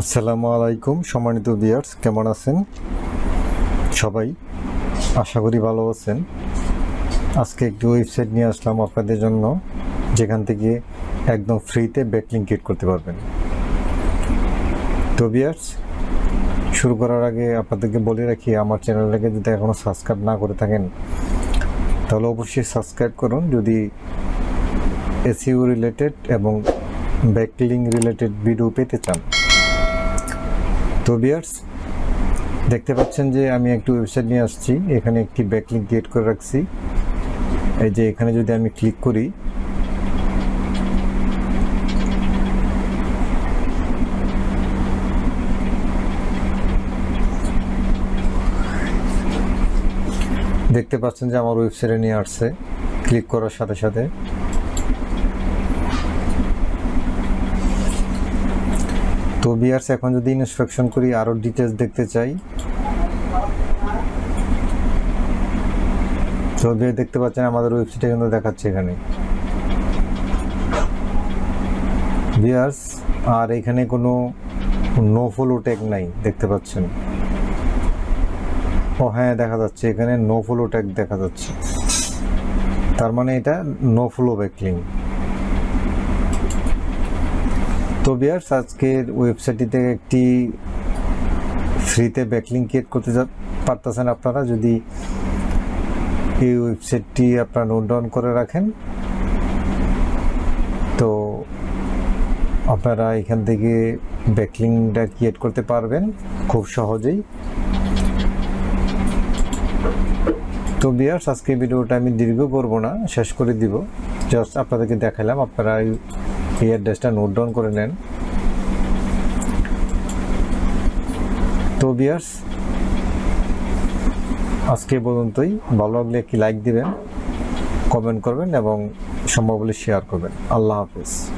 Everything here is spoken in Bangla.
আসসালামু আলাইকুম, সম্মানিত বিয়ার্স কেমন আছেন? সবাই আশা করি ভালো আছেন। আজকে একটি ওয়েবসাইট নিয়ে আসলাম আপনাদের জন্য, যেখান থেকে একদম ফ্রিতে ব্যাকলিং ক্রিয়েট করতে পারবেন। তো বিয়ার্স শুরু করার আগে আপনাদেরকে বলে রাখি, আমার চ্যানেলটাকে যদি এখনও সাবস্ক্রাইব না করে থাকেন, তাহলে অবশ্যই সাবস্ক্রাইব করুন। যদি এসইউ রিলেটেড এবং ব্যাকলিং রিলেটেড ভিডিও পেতে চান তো বিয়ার্স দেখতে পাচ্ছেন যে আমি একটি ওয়েবসাইট নিয়ে আসছি। এখানে একটি ব্যাকলিং ক্রিয়েট করে রাখছি। এই যে এখানে যদি আমি ক্লিক করি, দেখতে পাচ্ছেন যে আমার ওয়েবসাইটে নিয়ে আসছে। ক্লিক করার সাথে সাথে তো বিয়ার্স এখন যদি ইনস্পেকশন করি আরও ডিটেলস দেখতে চাই। তো দেখতে পাচ্ছেন, আমাদের ওয়েবসাইটে কিন্তু দেখাচ্ছে এখানে। বিয়ার্স আর এখানে কোনো নো ফলো ট্যাগ নাই, দেখতে পাচ্ছেন। ও হ্যাঁ দেখা যাচ্ছে, এখানে নো ফলো ট্যাগ দেখা যাচ্ছে। তার মানে এটা নো ফলো ব্যাকলিং তো বিয়ার্স আজকের ওয়েবসাইটটিতে একটি ফ্রিতে ব্যাকলিং ক্রিয়েট করতে পারতেছেন আপনারা। যদি এই ওয়েবসাইটটি আপনারা নোট ডাউন করে রাখেন, তো আপনারা এখান থেকে ব্যাকলিংটা ক্রিয়েট করতে পারবেন খুব সহজেই। তো বিয়ার্স আজকে ভিডিওটা আমি দীর্ঘ করব না, শেষ করে দিব। জাস্ট আপনাদেরকে দেখালাম, আপনারা এই- অ্যাড্রেসটা নোট ডাউন করে নেন। তো বিয়ার্স আজকে পর্যন্তই। ভালো লাগলে একটি লাইক দিবেন কমেন্ট করবেন এবং সম্ভব হলে শেয়ার করবেন। আল্লাহ হাফেজ।